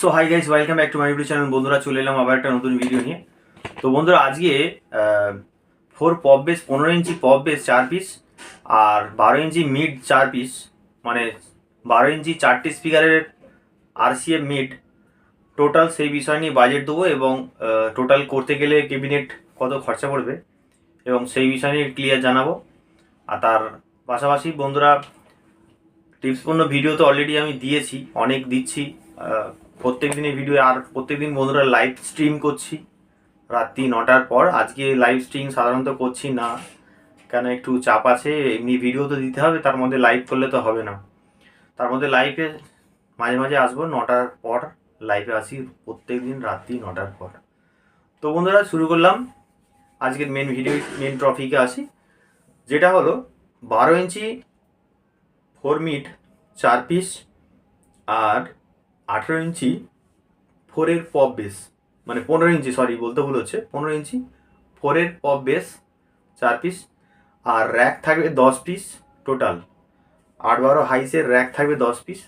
So hi guys welcome back to my YouTube channel বন্ধুরা, চলে এলাম আবার একটা নতুন ভিডিও নিয়ে। তো বন্ধুরা, আজকে ফোর পপ বেস পনেরো ইঞ্চি পপ বেস চার পিস আর বারো ইঞ্চি মিড চার পিস মানে বারো ইঞ্চি চারটি স্পিকারের আরসিএম মিড টোটাল সেই বিষয় নিয়ে বাজেট দেবো এবং টোটাল করতে গেলে ক্যাবিনেট কত খরচা পড়বে এবং সেই বিষয় নিয়ে ক্লিয়ার জানাব। আর তার পাশাপাশি বন্ধুরা টিপসপূর্ণ ভিডিও তো অলরেডি আমি দিয়েছি, অনেক দিচ্ছি প্রত্যেক দিনের ভিডিও আর প্রত্যেক দিন বন্ধুরা লাইভ স্ট্রিম করছি। রাত্রি নটার পর। আজকে লাইভ স্ট্রিম সাধারণত করছি না। কেন একটু চাপ আছে, এমনি ভিডিও তো দিতে হবে, তার মধ্যে লাইভ করলে তো হবে না। তার মধ্যে লাইভে মাঝে মাঝে আসব, নটার পর লাইভে আসি প্রত্যেক দিন রাত্রি নটার পর। তো বন্ধুরা, শুরু করলাম। আজকের মেন ভিডিও মেন টপিকে আসি। যেটা হলো বারো ইঞ্চি ফোর মিট চার পিস আর আঠেরো ইঞ্চি ফোরের পপ বেস মানে পনেরো ইঞ্চি সরি বলতে ভুল হচ্ছে, পনেরো ইঞ্চি ফোরের পপ বেস চার পিস আর র্যাক থাকবে দশ পিস টোটাল আট বারো হাইসের র্যাক থাকবে দশ পিস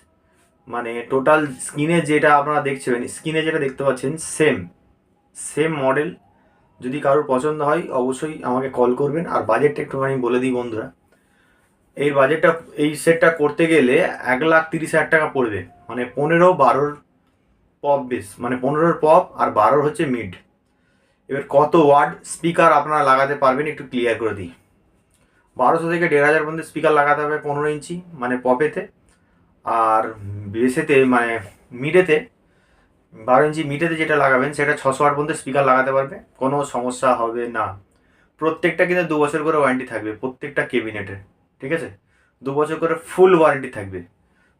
মানে টোটাল স্ক্রিনে যেটা আপনারা দেখছেন স্ক্রিনে যেটা দেখতে পাচ্ছেন সেম সেম মডেল যদি কারোর পছন্দ হয়, অবশ্যই আমাকে কল করবেন। আর বাজেটটা একটু আমি বলে দিই বন্ধুরা। এই বাজেটটা এই সেটটা করতে গেলে এক লাখ তিরিশ হাজার টাকা পড়বে। মানে পনেরো বারোর পপ বেস মানে পনেরোর পপ আর বারোর হচ্ছে মিড এবার কত ওয়ার্ড স্পিকার আপনারা লাগাতে পারবেন একটু ক্লিয়ার করে দিই। বারোশো থেকে দেড় হাজার পর্যন্ত স্পিকার লাগাতে হবে পনেরো ইঞ্চি মানে পপেতে। আর বেসেতে মানে মিডেতে বারো ইঞ্চি মিডেতে যেটা লাগাবেন, সেটা ছশো ওয়াট পর্যন্ত স্পিকার লাগাতে পারবে। কোনো সমস্যা হবে না। প্রত্যেকটা কিন্তু দু বছর করে ওয়ারেন্টি থাকবে, প্রত্যেকটা কেবিনেটের ঠিক আছে? দু বছর করে ফুল ওয়ারেন্টি থাকবে।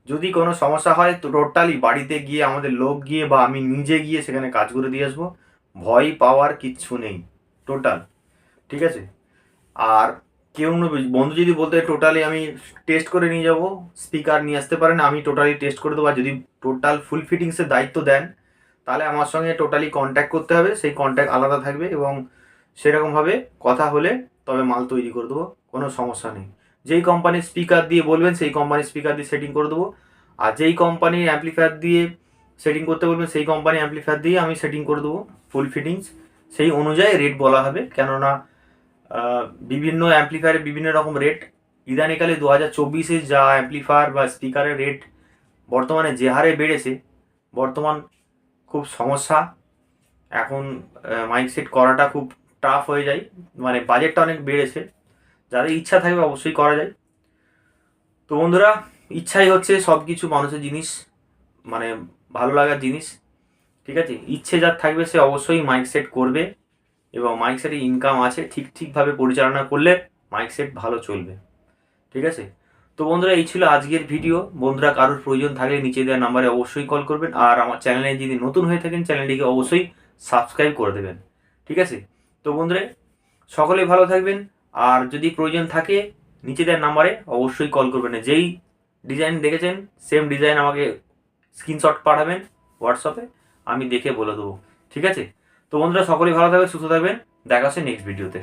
যদি কোনো সমস্যা হয়, তো টোটালি বাড়িতে গিয়ে, আমাদের লোক গিয়ে বা আমি নিজে গিয়ে সেখানে কাজ করে দিয়ে আসব। ভয় পাওয়ার কিচ্ছু নেই টোটাল ঠিক আছে? আর কেউ বন্ধু যদি বলতে টোটালি আমি টেস্ট করে নিয়ে যাব স্পিকার নিয়ে আসতে পারেন, আমি টোটালি টেস্ট করে দেবো। আর যদি টোটাল ফুল ফিটিংসের দায়িত্ব দেন, তাহলে আমার সঙ্গে টোটালি কন্ট্যাক্ট করতে হবে। সেই কন্ট্যাক্ট আলাদা থাকবে এবং সেরকমভাবে কথা হলে তবে মাল তৈরি করে দেবো, কোনো সমস্যা নেই। যেই কোম্পানির স্পিকার দিয়ে বলবেন, সেই কোম্পানির স্পিকার দিয়ে সেটিং করে দেবো। আর যেই কোম্পানির অ্যাম্পলিফায়ার দিয়ে সেটিং করতে বলবেন, সেই কোম্পানির অ্যাম্পলিফায়ার দিয়ে আমি সেটিং করে দেবো ফুল ফিটিংস সেই অনুযায়ী রেট বলা হবে, কেননা বিভিন্ন অ্যাম্পলিফায়ারের বিভিন্ন রকম রেট ইদানিকালে দু হাজার চব্বিশে যা অ্যাম্পলিফায়ার বা স্পিকারের রেট বর্তমানে যে হারে বেড়েছে, বর্তমান খুব সমস্যা। এখন মাইক সেট করাটা খুব টাফ হয়ে যায়। মানে বাজেটটা অনেক বেড়েছে। যাদের ইচ্ছা থাকবে অবশ্যই করা যায়। তো বন্ধুরা, ইচ্ছাই হচ্ছে সব কিছু মানুষের জিনিস মানে ভালো লাগার জিনিস, ঠিক আছে? ইচ্ছে যার থাকবে সে অবশ্যই মাইক সেট করবে এবং মাইক সেটে ইনকাম আছে, ঠিক ঠিকভাবে পরিচালনা করলে মাইক সেট ভালো চলবে, ঠিক আছে? তো বন্ধুরা, এই ছিল আজকের ভিডিও। বন্ধুরা, কারোর প্রয়োজন থাকলে নিচে দেওয়া নাম্বারে অবশ্যই কল করবেন আর আমার চ্যানেলে যদি নতুন হয়ে থাকেন চ্যানেলটিকে অবশ্যই সাবস্ক্রাইব করে দেবেন, ঠিক আছে? তো বন্ধুরা সকলেই ভালো থাকবেন। আর যদি প্রয়োজন থাকে নিচে দেওয়ার নাম্বারে অবশ্যই কল করবেন। যেই ডিজাইন দেখেছেন সেম ডিজাইন আমাকে স্ক্রিনশট পাঠাবেন হোয়াটসঅ্যাপে আমি দেখে বলে দেবো। ঠিক আছে? তো বন্ধুরা, সকলেই ভালো থাকবেন, সুস্থ থাকবেন। দেখা হচ্ছে নেক্সট ভিডিওতে